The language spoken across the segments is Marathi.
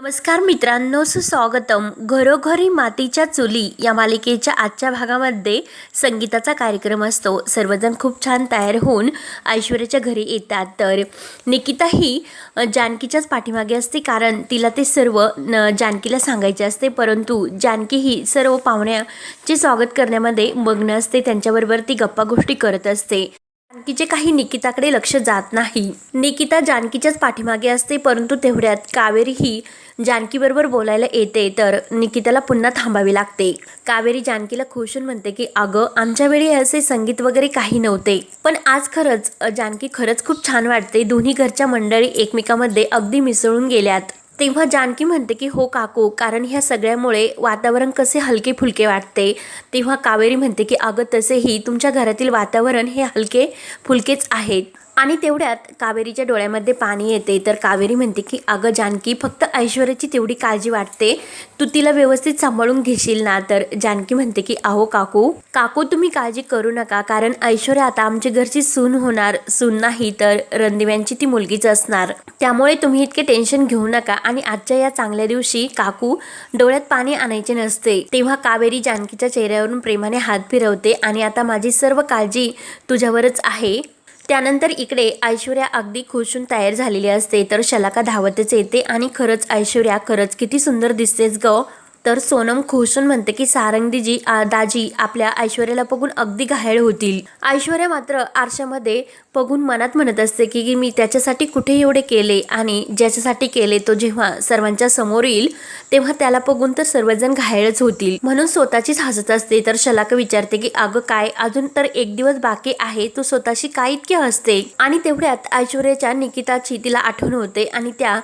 नमस्कार मित्रांनो सुस्वागतम. घरोघरी मातीच्या चुली या मालिकेच्या आजच्या भागामध्ये संगीताचा कार्यक्रम असतो. सर्वजण खूप छान तयार होऊन ऐश्वर्याच्या घरी येतात. तर निकिता ही जानकीच्याच पाठीमागे असते कारण तिला ते सर्व न जानकीला सांगायचे असते. परंतु जानकी ही सर्व पाहुण्याचे स्वागत करण्यामध्ये मग्न असते. त्यांच्याबरोबर ती गप्पा गोष्टी करत असते. जानकीचे काही निकिताकडे लक्ष जात नाही. निकिता जानकीच्याच पाठीमागे असते परंतु तेवढ्यात कावेरी ही जानकीबरोबर बोलायला येते तर निकिताला पुन्हा थांबावे लागते. कावेरी जानकीला खुशून म्हणते की अगं आमच्या वेळी असे संगीत वगैरे काही नव्हते. पण आज खरंच जानकी खरंच खूप छान वाटते. दोन्ही घरच्या मंडळी एकमेकामध्ये अगदी मिसळून गेल्यात. तेव्हा जानकी म्हणते की हो काकू कारण ह्या सगळ्यामुळे वातावरण कसे हलके फुलके वाटते. तेव्हा कावेरी म्हणते की अगं तसेही तुमच्या घरातील वातावरण हे हलके फुलकेच आहेत आणि तेवढ्यात कावेरीच्या डोळ्यामध्ये पाणी येते. तर कावेरी म्हणते की अगं जानकी फक्त ऐश्वर्याची तेवढी काळजी वाटते. तू तिला व्यवस्थित सांभाळून घेशील ना? तर जानकी म्हणते की अहो काकू काकू तुम्ही काळजी करू नका. कारण ऐश्वर्या आता आमच्या घरची सून होणार. सून नाही तर रणदिव्यांची ती मुलगीच असणार. त्यामुळे तुम्ही इतके टेन्शन घेऊ नका. आणि आजच्या या चांगल्या दिवशी काकू डोळ्यात पाणी आणायचे नसते. तेव्हा कावेरी जानकीच्या चेहऱ्यावरून प्रेमाने हात फिरवते. आणि आता माझी सर्व काळजी तुझ्यावरच आहे. त्यानंतर इकडे ऐश्वर्या अगदी खुशून तयार झालेली असते. तर शलाका धावतच येते आणि खरंच ऐश्वर्या खरंच किती सुंदर दिसतेस ग. तर सोनम खुशून म्हणते की सारंगदीजी आ, दाजी आपल्या ऐश्वर्याला बघून अगदी घायल होतील. ऐश्वर्या मात्र आरशामध्ये बघून मनात म्हणत असते की की मी त्याच्यासाठी कुठे एवढे केले आणि ज्याच्यासाठी केले तो जेव्हा सर्वांच्या समोर येईल तेव्हा त्याला बघून तर सर्वजण घायळच होतील. म्हणून स्वतःचीच हसत असते तर शलाक विचारते की अगं काय अजून तर एक दिवस बाकी आहे तू स्वतःशी काय इतके हसते? आणि तेवढ्यात ऐश्वर्याच्या निकिताची तिला आठवण होते आणि त्या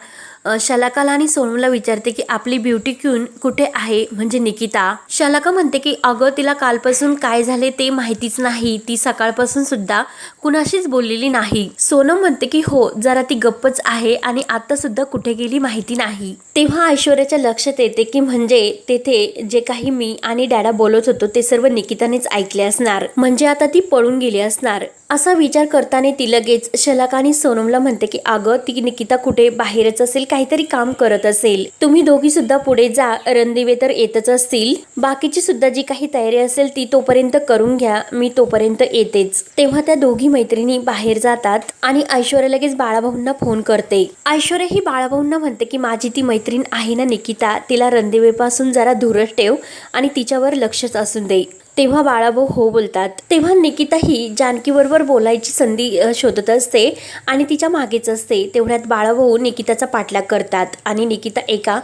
शलाकाला आणि सोनूला विचारते की आपली ब्युटी क्यून कुठे आहे? म्हणजे निकिता. शलाका म्हणते की अगं तिला कालपासून काय झाले ते माहितीच नाही. ती सकाळपासून सुद्धा कुणाशीच बोललेली नाही. सोनम म्हणते की हो जरा ती गप्पच आहे आणि आता सुद्धा कुठे गेली माहिती नाही. तेव्हा ऐश्वर्याच्या लक्षात येते की म्हणजे तेथे जे काही मी आणि डॅडा बोलत होतो ते सर्व निकितानेच ऐकले असणार. म्हणजे आता ती पळून गेली असणार. असा विचार करताना ती लगेच शलाका आणि सोनमला म्हणते की अगं ती निकिता कुठे बाहेरच असेल काहीतरी काम करत असेल. तुम्ही दोघी सुद्धा पुढे जा. रणदिवे तर येतच असतील. बाकीची सुद्धा जी काही तयारी असेल ती तोपर्यंत करून घ्या. मी तोपर्यंत येतेच. तेव्हा त्या दोघी मैत्रिणी बाहेर जातात आणि ऐश्वर्या लगेच बाळाभाऊंना फोन करते. ऐश्वर्या ही बाळाभाऊंना म्हणते की माझी ती मैत्रीण आहे ना निकिता. तिला रणदिवेपासून जरा दूरच ठेव आणि तिच्यावर लक्षच असून दे. तेव्हा बाळाभाऊ हो बोलतात. तेव्हा निकिता ही जानकीबरोबर बोलायची संधी शोधत असते आणि तिच्या मागेच असते. तेवढ्यात बाळाभाऊ निकिताचा पाठलाग करतात आणि निकिता एका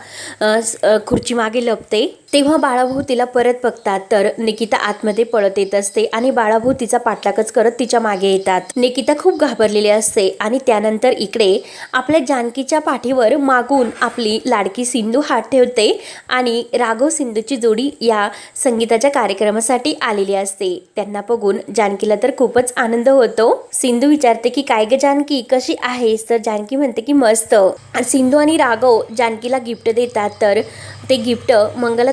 खुर्ची मागे लपते. तेव्हा बाळाभाऊ तिला परत बघतात तर निकिता आतमध्ये पळत येत असते आणि बाळाभाऊ तिचा पाठलागच करत तिच्यामागे येतात. निकिता खूप घाबरलेली असते आणि त्यानंतर इकडे आपल्या जानकीच्या पाठीवर मागून आपली लाडकी सिंधू हात ठेवते आणि राघव सिंधूची जोडी या संगीताच्या कार्यक्रमासाठी आलेली असते. त्यांना बघून जानकीला तर खूपच आनंद होतो. सिंधू विचारते की काय ग जानकी कशी आहेस? तर जानकी म्हणते की मस्त. सिंधू आणि राघव जानकीला गिफ्ट देतात तर ते गिफ्ट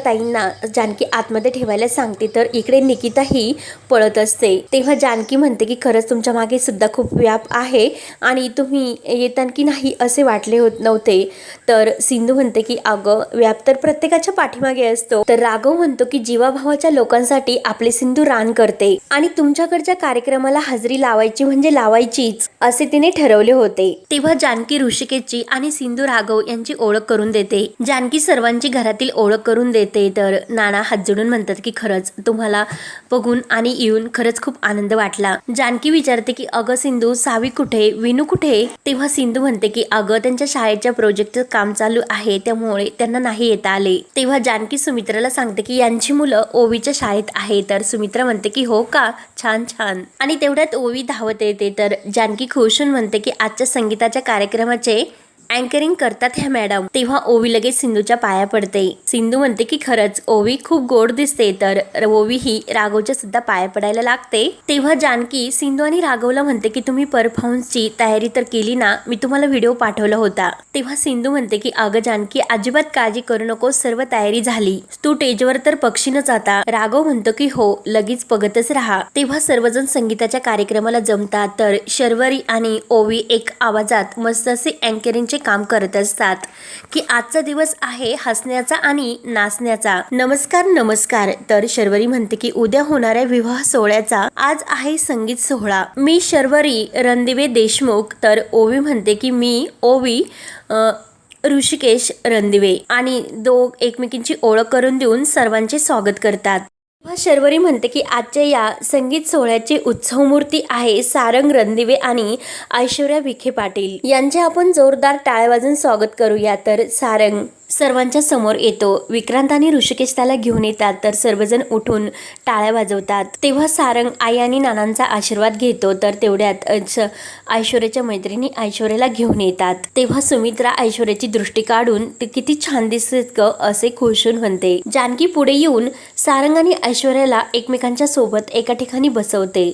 मंगलताईंना जानकी आतमध्ये ठेवायला सांगते. तर इकडे निकिता ही पळत असते. तेव्हा जानकी म्हणते की खरंच तुमच्या मागे सुद्धा खूप व्याप आहे आणि तुम्ही येताना की नाही असे वाटले होत नव्हते. तर सिंधू म्हणते की अगं व्याप तर प्रत्येकाच्या पाठीमागे असतो. तर राघव म्हणतो की जीवाभावाच्या लोकांसाठी आपले सिंधू रान करते आणि तुमच्याकडच्या कार्यक्रमाला हजेरी लावायची म्हणजे लावायचीच असे तिने ठरवले होते. तेव्हा जानकी ऋषिकेची आणि सिंधू राघव यांची ओळख करून देते. जानकी सर्वांची घरातील ओळख करून देते. तर नाना हात जोडून म्हणतात की खरंच तुम्हाला बघून आणि येऊन खरंच खूप आनंद वाटला. जानकी विचारते की अगं सिंधू सावी कुठे? विनू कुठे? तेव्हा सिंधू म्हणते की अगं त्यांच्या शाळेच्या प्रोजेक्टचं काम चालू आहे त्यामुळे त्यांना नाही येता आले. तेव्हा जानकी सुमित्राला सांगते की यांची मुलं ओवीच्या शाळेत आहे. तर सुमित्रा म्हणते की हो का? छान छान. आणि तेवढ्यात ओवी धावत येते तर जानकी खुशून म्हणते की आजच्या संगीताच्या कार्यक्रमाचे अँकरिंग करतात ह्या मॅडम. तेव्हा ओवी लगेच सिंधूच्या पाया पडते. सिंधू म्हणते की खरंच ओवी खूप गोड दिसते. तर ओवी ही राघवच्या सुद्धा पाया पडायला लागते. तेव्हा जानकी सिंधू आणि राघवला म्हणते की तुम्ही परफॉर्मन्सची तयारी तर केली ना? मी तुम्हाला व्हिडिओ पाठवला होता. तेव्हा सिंधू म्हणते की अगं जानकी अजिबात काळजी करू नको सर्व तयारी झाली. तू टेजवर तर पक्षीनच आता. राघव म्हणतो की हो लगेच बघतच राहा. तेव्हा सर्वजण संगीताच्या कार्यक्रमाला जमतात. तर शर्वरी आणि ओवी एक आवाजात मस्त असे अँकरिंगचे काम करत असतात. की आजचा दिवस आहे हसण्याचा आणि नाचण्याचा. नमस्कार नमस्कार. तर शर्वरी म्हणते की उद्या होणाऱ्या विवाह सोहळ्याचा आज आहे संगीत सोहळा. मी शर्वरी रणदिवे देशमुख तर ओवी म्हणते की मी ओवी ऋषिकेश रणदिवे. आणि दोघ एकमेकींची ओळख करून देऊन सर्वांचे स्वागत करतात. तेव्हा शर्वरी म्हणते की आजच्या या संगीत सोहळ्याची उत्सवमूर्ती आहे सारंग रणदिवे आणि ऐश्वर्या विखे पाटील. यांचे आपण जोरदार टाळ्या वाजून स्वागत करूया. तर सारंग सर्वांच्या समोर येतो. विक्रांत आणि ऋषिकेश त्याला घेऊन येतात तर सर्वजण उठून टाळ्या वाजवतात. तेव्हा सारंग आई आणि नानांचा आशीर्वाद घेतो तर तेवढ्यात ऐश्वर्याच्या मैत्रिणी ऐश्वर्याला घेऊन येतात. तेव्हा सुमित्रा ऐश्वर्याची दृष्टी काढून ते किती छान दिसत ग असे खुशून म्हणते. जानकी पुढे येऊन सारंग आणि ऐश्वर्याला एकमेकांच्या सोबत एका ठिकाणी बसवते.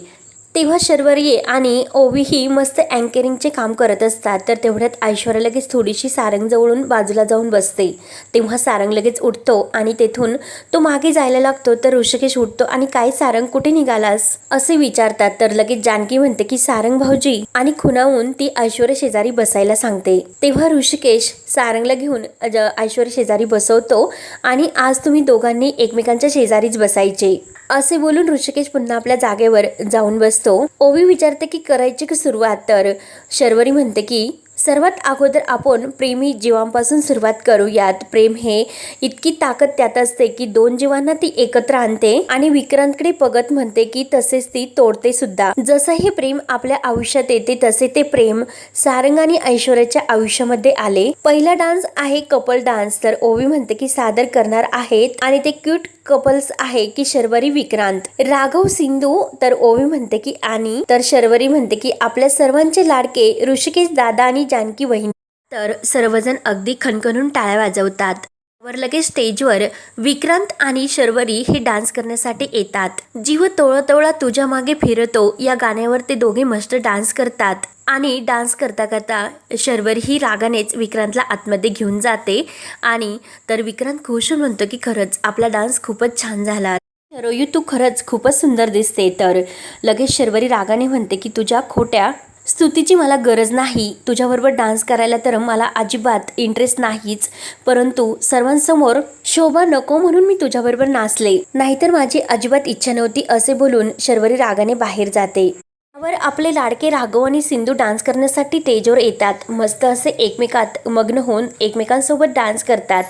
तेव्हा शर्वरी आणि ओवी ही मस्त अँकरिंगचे काम करत असतात. तर तेवढ्यात ऐश्वर्या लगेच थोडीशी सारंग जवळून बाजूला जाऊन बसते. तेव्हा सारंग लगेच उठतो आणि तेथून तो मागे जायला लागतो तर ऋषिकेश उठतो आणि काय सारंग कुठे निघालास? असे विचारतात. तर लगेच जानकी म्हणते की सारंग भाऊजी आणि खुणावून ती ऐश्वर्या शेजारी बसायला सांगते. तेव्हा ऋषिकेश सारंगला घेऊन अज- ऐश्वर्या शेजारी बसवतो आणि आज तुम्ही दोघांनी एकमेकांच्या शेजारीच बसायचे. असे बोलून ऋषिकेश पुन्हा आपल्या जागेवर जाऊन बसतो. ओवी विचारते की करायची की सुरुवात? तर शर्वरी म्हणते की सर्वात अगोदर आपण प्रेमी जीवांपासून सुरुवात करूयात प्रेम हे इतकी ताकद त्यात असते की दोन जीवांना ती एकत्र आणते आणि विक्रांतकडे बघत म्हणते की तसेच ती तोडते सुद्धा. जसं हे प्रेम आपल्या आयुष्यात येते तसे ते प्रेम सारंग आणि ऐश्वर्याच्या आयुष्यामध्ये आले. पहिला डान्स आहे कपल डान्स. तर ओवी म्हणते की सादर करणार आहेत आणि ते क्यूट कपल्स आहे की शर्वरी विक्रांत. राघव सिंधू तर ओवी म्हणते की आणि तर शर्वरी म्हणते की आपल्या सर्वांचे लाडके ऋषिकेश दादा आणि जानकी वहिनी तर सर्वजण अगदी खणखणून टाळ्या वाजवतात. वर लगेच स्टेजवर विक्रांत आणि शर्वरी हे डान्स करण्यासाठी येतात. जीव तोळ तोळा तुझ्या मागे फिरतो या गाण्यावर ते दोघे मस्त डान्स करतात. आणि डान्स करता करता शर्वरी ही रागानेच विक्रांतला आतमध्ये घेऊन जाते आणि तर विक्रांत खुश होऊन म्हणतो की खरंच आपला डान्स खूपच छान झाला. रोयू तू खरंच खूपच सुंदर दिसते. तर लगेच शर्वरी रागाने म्हणते की तुझ्या खोट्या स्तुतीची मला गरज नाही. तुझ्याबरोबर डान्स करायला तर मला अजिबात इंटरेस्ट नाहीच. परंतु सर्वांसमोर शोभा नको म्हणून मी तुझ्याबरोबर नाचले. नाहीतर माझी अजिबात इच्छा नव्हती असे बोलून शर्वरी रागाने बाहेर जाते. त्यावर आपले लाडके राघव आणि सिंधू डान्स करण्यासाठी स्टेजवर येतात. मस्त असे एकमेकात मग्न होऊन एकमेकांसोबत डान्स करतात.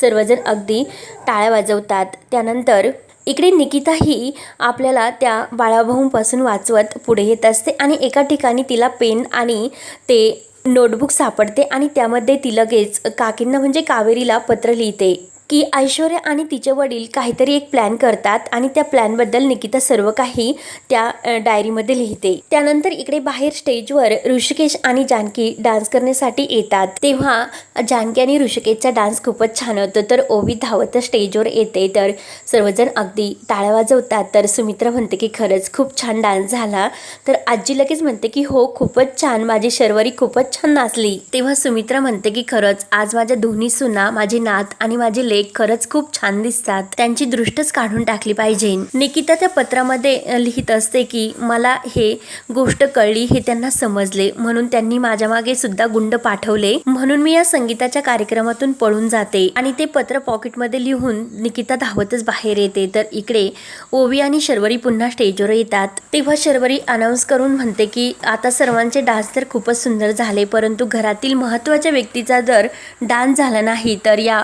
सर्वजण अगदी टाळ्या वाजवतात. त्यानंतर इकडे निकिता ही आपल्याला त्या बाळाभाऊंपासून वाचवत पुढे येत असते आणि एका ठिकाणी तिला पेन आणि ते नोटबुक सापडते आणि त्यामध्ये ती लगेच काकींना म्हणजे कावेरीला पत्र लिहिते. की ऐश्वर्या आणि तिचे वडील काहीतरी एक प्लॅन करतात आणि त्या प्लॅनबद्दल निकिता सर्व काही त्या डायरीमध्ये लिहिते. त्यानंतर इकडे बाहेर स्टेजवर ऋषिकेश आणि जानकी डान्स करण्यासाठी येतात. तेव्हा जानकी आणि ऋषिकेशचा डान्स खूपच छान होतो. तर ओवी धावत स्टेजवर येते. तर सर्वजण अगदी टाळ्या वाजवतात. तर सुमित्रा म्हणते की खरंच खूप छान डान्स झाला. तर आजी लगेच म्हणते की हो खूपच छान. माझी शर्वरी खूपच छान नाचली. तेव्हा सुमित्रा म्हणते की खरंच आज माझ्या दोन्ही सुना माझी नात आणि माझे लेक खरंच खूप छान दिसतात. त्यांची दृष्टच काढून टाकली पाहिजे. निकिता त्या पत्रामध्ये लिहित असते की मला हे गोष्ट कळली हे त्यांना समजले. म्हणून त्यांनी माझ्या मागे सुद्धा गुंड पाठवले. म्हणून मी या संगीताच्या कार्यक्रमातून पळून जाते. आणि ते पत्र पॉकेटमध्ये लिहून निकिता धावतच बाहेर येते. तर इकडे ओवी आणि शर्वरी पुन्हा स्टेजवर येतात. तेव्हा शर्वरी अनाऊन्स करून म्हणते की आता सर्वांचे डान्स तर खूपच सुंदर झाले परंतु घरातील महत्त्वाच्या व्यक्तीचा जर डान्स झाला नाही तर या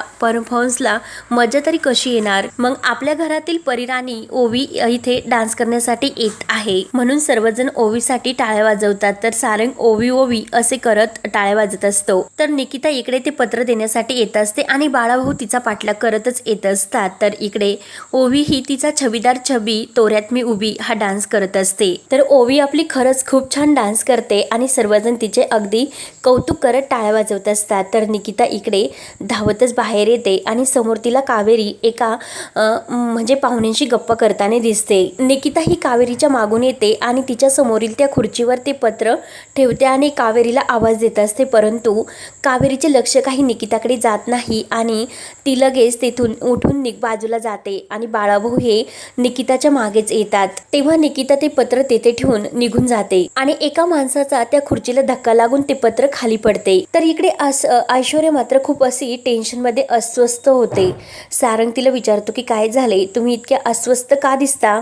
परफॉर्मन्सला मजा तरी कशी येणार? मग आपल्या घरातील परिराणी ओवी इथे डान्स करण्यासाठी येत आहे. म्हणून सर्वजण ओवीसाठी टाळ्या वाजवतात. तर सारंग ओवी ओवी असे करत टाळ्या वाजत असतो. तर निकिता इकडे ते पत्र देण्यासाठी येत असते आणि बाळाभाऊ तिचा पाठलाग करतच येत असतात. तर इकडे ओवी ही तिचा छबीदार छबी तोऱ्यात मी उभी हा डान्स करत असते. तर ओवी आपली खरंच खूप छान डान्स करते आणि सर्वजण तिचे अगदी कौतुक करत टाळ्या वाजवत असतात. तर निकिता इकडे धावतच बाहेर येते आणि समोर तिला कावेरी एका अ, म्हणजे पाहुण्यांशी गप्पा करताना दिसते. निकिता ही कावेरीच्या मागून येते आणि तिच्या समोरील त्या खुर्चीवर ते पत्र ठेवते आणि कावेरीला आवाज देत असते. परंतु कावेरीचे लक्ष काही निकिताकडे जात नाही आणि ती लगेच तेथून उठून निक बाजूला जाते आणि बाळाभाऊ हे निकिताच्या मागेच येतात. तेव्हा निकिता ते पत्र तेथे ठेवून निघून जाते आणि एका माणसाचा त्या खुर्चीला धक्का लागून ते पत्र खाली पडते. तर इकडे अस ऐश्वर्या मात्र खूप अशी टेन्शनमध्ये अस्वस्थ होते. सारंग तिला विचारतो की काय झाले तुम्ही इतक्या अस्वस्थ का दिसता?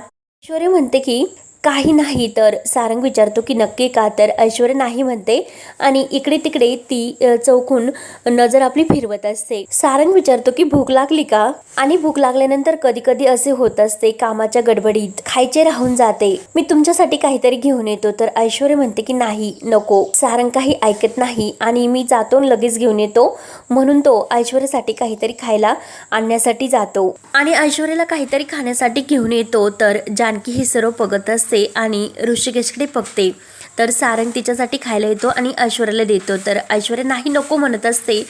ऐश्वर्या म्हणते की काही नाही तर सारंग विचारतो की नक्की का? तर ऐश्वर्या नाही म्हणते आणि इकडे तिकडे ती चौकून नजर आपली फिरवत असते. सारंग विचारतो की भूक लागली का? आणि भूक लागल्यानंतर कधी कधी असे होत असते कामाच्या गडबडीत खायचे राहून जाते. मी तुमच्यासाठी काहीतरी घेऊन येतो. तर ऐश्वर्या म्हणते की नाही नको. सारंग काही ऐकत नाही आणि मी जातो आणि लगेच घेऊन येतो. म्हणून तो ऐश्वर्यासाठी काहीतरी खायला आणण्यासाठी जातो. आणि ऐश्वर्याला काहीतरी खाण्यासाठी घेऊन येतो. तर जानकी ही सर्व बघत असते. आणि ऋषिकेशकडे बघते तर सारंग तिच्यासाठी खायला येतो आणि ऐश्वर्याला देतो. तर ऐश्वर्या नाही नको म्हणत असते.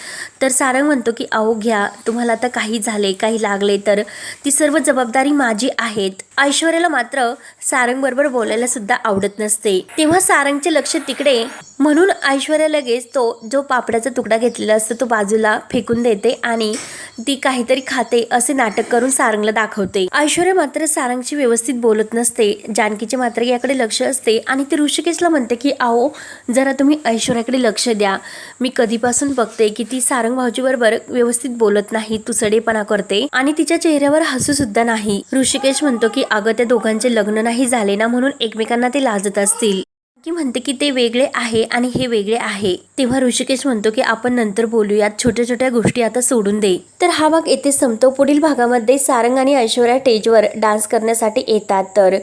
तर सारंग म्हणतो की अहो घ्या. तुम्हाला आता काही झाले काही लागले तर ती सर्व जबाबदारी माझी आहेत. ऐश्वर्याला मात्र सारंग बरोबर बोलायला सुद्धा आवडत नसते. तेव्हा सारंगचे लक्ष तिकडे म्हणून ऐश्वर्या लगेच तो जो पापडाचा तुकडा घेतलेला असतो तो बाजूला फेकून देते आणि ती काहीतरी खाते असे नाटक करून सारंगला दाखवते. ऐश्वर्या मात्र सारंगची व्यवस्थित बोलत नसते. जानकीचे मात्र याकडे लक्ष असते आणि ती ऋषिकेशला म्हणते की आओ जरा तुम्ही ऐश्वर्याकडे लक्ष द्या. मी कधीपासून बघते की ती सारंग भाऊजीबरोबर व्यवस्थित बोलत नाही तुसडेपणा करते आणि तिच्या चेहऱ्यावर हसू सुद्धा नाही. ऋषिकेश म्हणतो की अगं त्या दोघांचे लग्न नाही झाले ना म्हणून एकमेकांना ते लाजत असतील. की म्हणते की ते वेगळे आहे आणि हे वेगळे आहे. तेव्हा ऋषिकेश म्हणतो की आपण नंतर बोलूयात. छोट्या छोट्या गोष्टी आता सोडून दे. तर हा भाग येथे संपतो. पुढील भागामध्ये सारंग आणि ऐश्वर्या स्टेजवर डान्स करण्यासाठी येतात. तर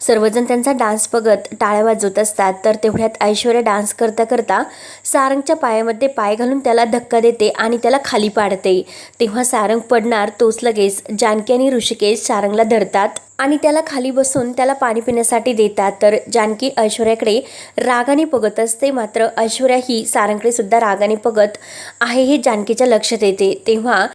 सर्वजण त्यांचा डान्स बघत टाळ्या वाजवत असतात तर तेवढ्यात ऐश्वर्या डान्स करता करता सारंगच्या पायामध्ये पाय घालून त्याला धक्का देते आणि त्याला खाली पाडते. तेव्हा सारंग पडणार तोच लगेच जानकी आणि ऋषिकेश सारंगला धरतात आणि त्याला खाली बसून त्याला पाणी पिण्यासाठी देतात. तर जानकी ऐश्वर्याकडे रागाने बघत असते मात्र ऐश्वर्या ही सारंगकडे सुद्धा रागाने बघत आहे हे जानकीच्या लक्षात येते. तेव्हा